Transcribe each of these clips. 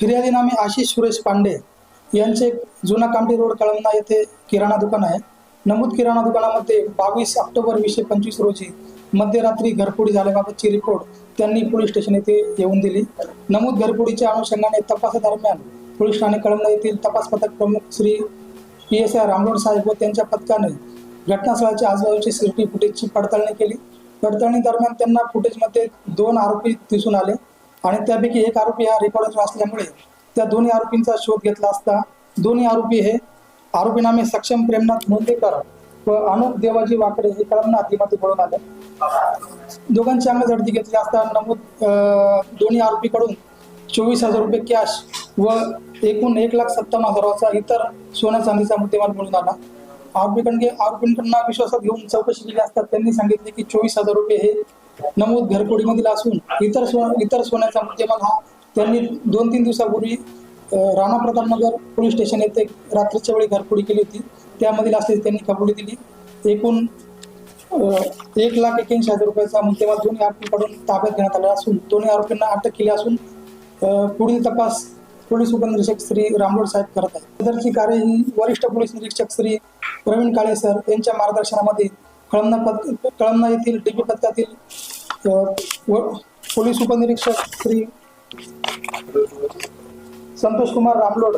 फिर्यादीनामे आशिष सुरेश पांडे यांचे जुना कामठी रोड कळमना येथे किराणा दुकान आहे. नमूद किराणा दुकानामध्ये बावीस ऑक्टोबर वीसशे पंचवीस रोजी मध्यरात्री घरफोडी झाल्याबाबतची रिपोर्ट त्यांनी पोलीस स्टेशन येथे येऊन दिली. नमूद घरफोडीच्या अनुषंगाने तपासादरम्यान पोलीस ठाणे कळमना येथील तपास पथक प्रमुख Shri P S I Ramlod साहेब व त्यांच्या पथकाने घटनास्थळाच्या आजूबाजूची सीसीटीव्ही फुटेजची पडताळणी केली. पडताळणी दरम्यान त्यांना फुटेजमध्ये दोन आरोपी दिसून आले. आणि त्यापैकी एक आरोपी हा रेकॉर्डर असल्यामुळे त्या दोन्ही आरोपींचा शोध घेतला असता दोन्ही आरोपी हे आरोपी नामे सक्षम प्रेमनाथ मोतेकर व अनुप देवाजी वाकडे हे कळमना हद्दीमध्ये पळून आले. दोघांची अंग झडती घेतली असता नमूद अं, दोन्ही आरोपीकडून चोवीस हजार रुपये कॅश व एकूण एक लाख सत्तावन्न हजाराचा इतर सोन्या चांदीचा मुद्देमाल मिळून आला. आरोपीकडे आरोपींकडून विश्वासात घेऊन चौकशी केली असता त्यांनी सांगितले की चोवीस हजार रुपये हे नमूद घरफोडीमधील असून इतर सो इतर सोन्याचा मुद्देमाल हा त्यांनी दोन तीन दिवसापूर्वी राणा प्रतापनगर पोलीस स्टेशन येथे रात्रीच्या वेळी घरफोडी केली होती. त्यामधील असल्याची त्यांनी कबुली दिली. एकूण एक लाख एक्क्याऐंशी हजार रुपयाचा मुद्देमाल दोन्ही आरोपींकडून ताब्यात घेण्यात आला असून दोन्ही आरोपींना अटक केली असून पुढील तपास पोलीस उपनिरीक्षक श्री रामलोड साहेब करत आहेत. सदरची कार्य ही वरिष्ठ पोलीस निरीक्षक श्री प्रवीण काळे सर यांच्या मार्गदर्शनामध्ये कळमना पद कळमना येथील डीपी पथकातील पोलीस उपनिरीक्षक श्री संतोष कुमार रामलोड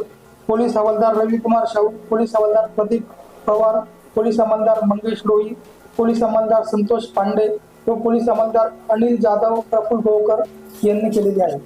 पोलीस हवालदार रविकुमार शाहू पोलीस हवालदार प्रदीप पवार पोलीस अंमलदार मंगेश डोई पोलीस अंमलदार संतोष पांडे व पोलीस अंमलदार अनिल जाधव प्रफुल गोवकर यांनी केलेली आहे.